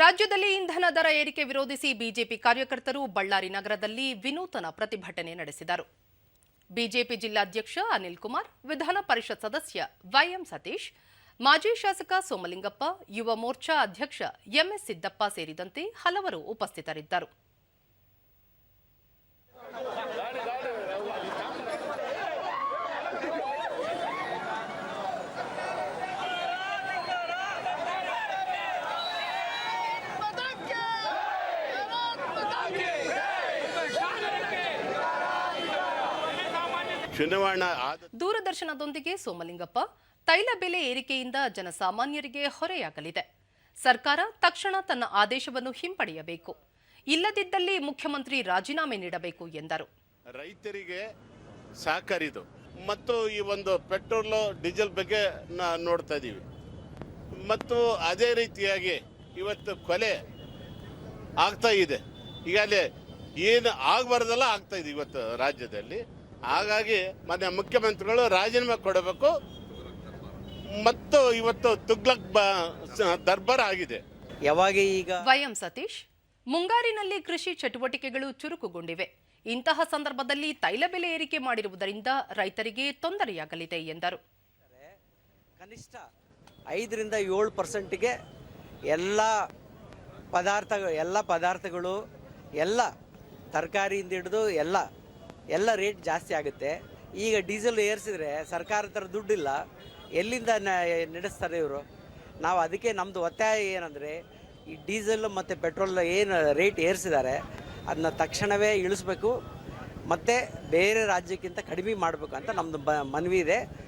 ರಾಜ್ಯದಲ್ಲಿ ಇಂಧನ ದರ ಏರಿಕೆ ವಿರೋಧಿಸಿ ಬಿಜೆಪಿ ಕಾರ್ಯಕರ್ತರು ಬಳ್ಳಾರಿ ನಗರದಲ್ಲಿ ವಿನೂತನ ಪ್ರತಿಭಟನೆ ನಡೆಸಿದರು. ಬಿಜೆಪಿ ಜಿಲ್ಲಾಧ್ಯಕ್ಷ ಅನಿಲ್ ಕುಮಾರ್, ವಿಧಾನ ಪರಿಷತ್ ಸದಸ್ಯ ವೈಎಂ ಸತೀಶ್, ಮಾಜಿ ಶಾಸಕ ಸೋಮಲಿಂಗಪ್ಪ, ಯುವ ಮೋರ್ಚಾ ಅಧ್ಯಕ್ಷ ಎಂಎಸ್ ಸಿದ್ದಪ್ಪ ಸೇರಿದಂತೆ ಹಲವರು ಉಪಸ್ಥಿತರಿದ್ದರು. ದೂರದರ್ಶನದೊಂದಿಗೆ ಸೋಮಲಿಂಗಪ್ಪ ತೈಲ ಬೆಲೆ ಏರಿಕೆಯಿಂದ ಜನಸಾಮಾನ್ಯರಿಗೆ ಹೊರೆಯಾಗಲಿದೆ. ಸರ್ಕಾರ ತಕ್ಷಣ ತನ್ನ ಆದೇಶವನ್ನು ಹಿಂಪಡೆಯಬೇಕು. ಇಲ್ಲದಿದ್ದಲ್ಲಿ ಮುಖ್ಯಮಂತ್ರಿ ರಾಜೀನಾಮೆ ನೀಡಬೇಕು ಎಂದರು. ರೈತರಿಗೆ ಸಹಕಾರಿದು. ಮತ್ತು ಈ ಒಂದು ಪೆಟ್ರೋಲ್ ಡೀಸೆಲ್ ಬಗ್ಗೆ ನೋಡ್ತಾ ಇದ್ದೀವಿ. ಮತ್ತು ಅದೇ ರೀತಿಯಾಗಿ ಇವತ್ತು ಕೊಲೆ ಆಗ್ತಾ ಇದೆ. ಈಗಾಗಲೇ ಏನು ಆಗಬಾರ್ದಲ್ಲ ಆಗ್ತಾ ಇದೆ ಇವತ್ತು ರಾಜ್ಯದಲ್ಲಿ. ಹಾಗಾಗಿ ಮಾನ್ಯ ಮುಖ್ಯಮಂತ್ರಿಗಳು ರಾಜೀನಾಮೆ ಕೊಡಬೇಕು. ಮತ್ತು ಇವತ್ತು ತುಗ್ಲಕ್ ಬ ಸ- ದರ್ಬಾರ್ ಆಗಿದೆ. ಯಾವಾಗ ಈಗ? ವೈಎಂ ಸತೀಶ್ ಮುಂಗಾರಿನಲ್ಲಿ ಕೃಷಿ ಚಟುವಟಿಕೆಗಳು ಚುರುಕುಗೊಂಡಿವೆ. ಇಂತಹ ಸಂದರ್ಭದಲ್ಲಿ ತೈಲ ಬೆಲೆ ಏರಿಕೆ ಮಾಡಿರುವುದರಿಂದ ರೈತರಿಗೆ ತೊಂದರೆಯಾಗಲಿದೆ ಎಂದರು. ಕನಿಷ್ಠ ಐದರಿಂದ ಏಳು ಪರ್ಸೆಂಟ್ಗೆ ಎಲ್ಲ ಪದಾರ್ಥಗಳು ಎಲ್ಲ ಪದಾರ್ಥಗಳು ಎಲ್ಲ ತರಕಾರಿಯಿಂದ ಹಿಡಿದು ಎಲ್ಲ ಎಲ್ಲ ರೇಟ್ ಜಾಸ್ತಿ ಆಗುತ್ತೆ. ಈಗ ಡೀಸೆಲ್ ಏರಿಸಿದ್ರೆ ಸರ್ಕಾರ ಥರ ದುಡ್ಡಿಲ್ಲ. ಎಲ್ಲಿಂದ ನಡೆಸ್ತಾರೆ ಇವರು? ನಾವು ಅದಕ್ಕೆ ನಮ್ಮದು ಒತ್ತಾಯ ಏನಂದರೆ, ಈ ಡೀಸೆಲ್ ಮತ್ತು ಪೆಟ್ರೋಲ್ ಏನು ರೇಟ್ ಏರಿಸಿದ್ದಾರೆ ಅದನ್ನ ತಕ್ಷಣವೇ ಇಳಿಸ್ಬೇಕು. ಮತ್ತು ಬೇರೆ ರಾಜ್ಯಕ್ಕಿಂತ ಕಡಿಮೆ ಮಾಡಬೇಕು ಅಂತ ನಮ್ಮದು ಮನವಿ ಇದೆ.